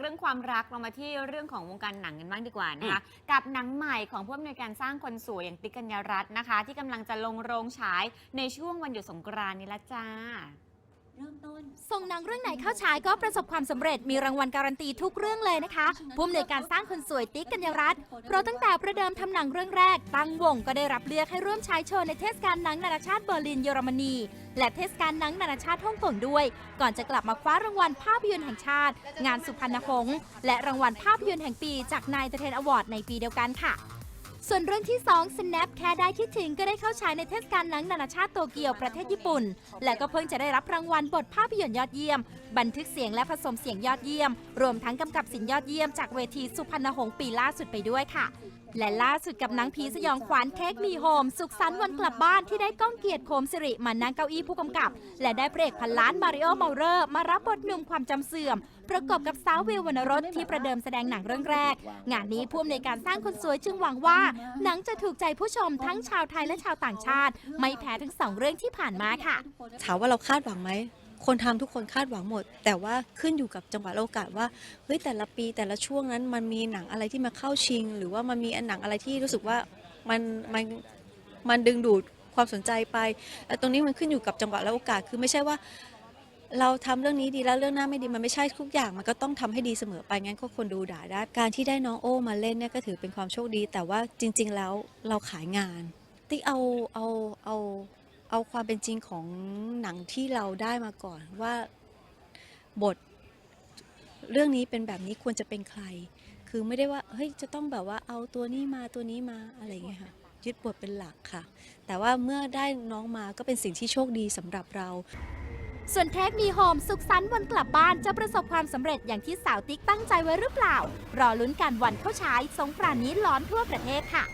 เรื่องความรักเรามาที่เรื่องของวงการหนังกันบ้างดีกว่านะคะ กับหนังใหม่ของผู้อำนวยการสร้างคนสวยอย่างติ๊กกัญญารัตน์นะคะ ที่กำลังจะลงโรงฉายในช่วงวันหยุดสงกรานต์นี้ละจ้า เริ่มต้น ส่งหนังเรื่องไหนเข้าฉายก็ประสบความสำเร็จมีรางวัลการันตีทุกเรื่องเลยนะคะผู้อำนวยการสร้างคนสวยติ๊กกัญญารัตน์เพราะตั้งแต่ประเดิมทำหนังเรื่องแรก ตั้งวงก็ได้รับเลือกให้ร่วมฉายโชว์ในเทศกาลหนังนานาชาติเบอร์ลินเยอรมนี และเทศกาลหนังนานาชาติฮ่องกงด้วย ก่อนจะกลับมาคว้ารางวัลภาพยนตร์แห่งชาติ งานสุพรรณหงษ์และรางวัลภาพยนตร์แห่งปีจากนายเทนอวอร์ดในปีเดียวกันค่ะ ส่วนเรื่องที่ 2 Snap แค่ได้คิดถึงก็ได้เข้าฉายในเทศกาลหนังนานาชาติโตเกียวประเทศญี่ปุ่น และก็เพิ่งจะได้รับรางวัลบทภาพยนตร์ยอดเยี่ยม บันทึกเสียงและผสมเสียงยอดเยี่ยม รวมทั้งกำกับสินยอดเยี่ยมจากเวทีสุพรรณหงษ์ปีล่าสุดไปด้วยค่ะ และล่าสุดกับหนังผีสยองขวัญเทคมีโฮม สุขสันต์วันกลับบ้านที่ได้ก้องเกียรติโคมสิริมานั่งเก้าอี้ผู้กำกับ และได้เบรกพันล้านมาริโอเมาเรอร์มารับบทหนุ่มความจำเสื่อม ประกอบกับสาววิววรรณรสที่ประเดิมแสดงหนังเรื่องแรก งานนี้ผู้อำนวยการสร้างคนสวยจึงหวังว่า หนังจะถูกใจผู้ชมทั้งชาวไทยและชาวต่างชาติ ไม่แพ้ทั้งสองเรื่องที่ผ่านมาค่ะ ถามว่าเราคาดหวังไหม คนทำทุกคนคาดหวังหมด แต่ว่าขึ้นอยู่กับจังหวะโอกาสว่าเฮ้ยแต่ละปีแต่ละช่วงนั้นมันมีหนังอะไรที่มาเข้าชิง หรือว่ามันมีหนังอะไรที่รู้สึกว่ามันมันมันดึงดูดความสนใจไปตรงนี้มันขึ้นอยู่กับจังหวะและโอกาสคือไม่ใช่ว่า เราทำเรื่องนี้ดีแล้วเรื่องหน้าไม่ดีมันไม่ใช่ทุกอย่าง มันก็ต้องทำให้ดีเสมอไปงั้นก็คนดูด่าได้การที่ได้น้องโอ้มาเล่นเนี่ยก็ถือเป็นความโชคดี แต่ว่าจริง ๆ แล้วเราขายงานติ๊กเอาเอาเอา เอาความเป็นจริงของหนังที่เราได้มาก่อนว่าบทเรื่องนี้เป็นแบบนี้ควรจะเป็นใคร คือไม่ได้ว่าเฮ้ยจะต้องแบบว่าเอาตัวนี้มาตัวนี้มาอะไรอย่างเงี้ยค่ะยึดบทเป็นหลักค่ะ แต่ว่าเมื่อได้น้องมาก็เป็นสิ่งที่โชคดีสำหรับเรา ส่วนเทคมีโฮมสุขสันต์วันกลับบ้านจะประสบความสำเร็จอย่างที่สาวติ๊กตั้งใจไว้หรือเปล่า รอลุ้นกันวันเข้าฉายสงกรานต์นี้ร้อนทั่วประเทศค่ะ